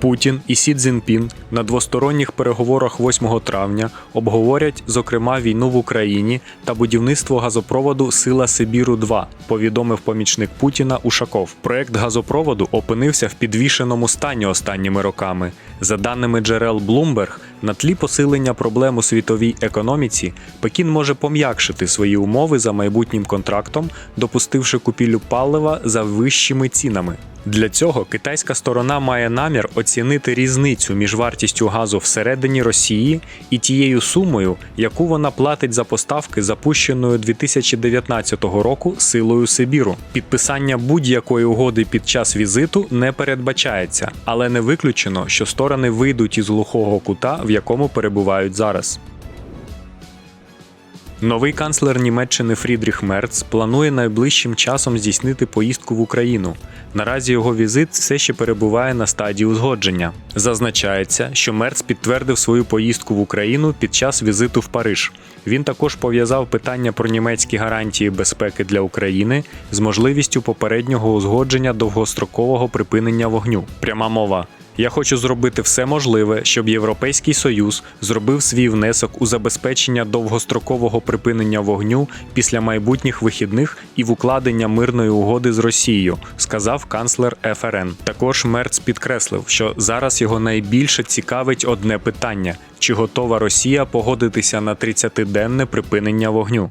Путін і Сі Цзіньпін на двосторонніх переговорах 8 травня обговорять, зокрема, війну в Україні та будівництво газопроводу Сила Сибіру 2 повідомив помічник Путіна Ушаков. Проект газопроводу опинився в підвішеному стані останніми роками. За даними джерел Bloomberg, на тлі посилення проблем у світовій економіці, Пекін може пом'якшити свої умови за майбутнім контрактом, допустивши купівлю палива за вищими цінами. Для цього китайська сторона має намір оцінити різницю між вартістю газу всередині Росії і тією сумою, яку вона платить за поставки запущеною 2019 року силою Сибіру. Підписання будь-якої угоди під час візиту не передбачається, але не виключено, що сторони вийдуть із глухого кута, в якому перебувають зараз. Новий канцлер Німеччини Фрідріх Мерц планує найближчим часом здійснити поїздку в Україну. Наразі його візит все ще перебуває на стадії узгодження. Зазначається, що Мерц підтвердив свою поїздку в Україну під час візиту в Париж. Він також пов'язав питання про німецькі гарантії безпеки для України з можливістю попереднього узгодження довгострокового припинення вогню. Пряма мова. Я хочу зробити все можливе, щоб Європейський Союз зробив свій внесок у забезпечення довгострокового припинення вогню після майбутніх вихідних і в укладення мирної угоди з Росією, сказав канцлер ФРН. Також Мерц підкреслив, що зараз його найбільше цікавить одне питання: чи готова Росія погодитися на 30-денне припинення вогню.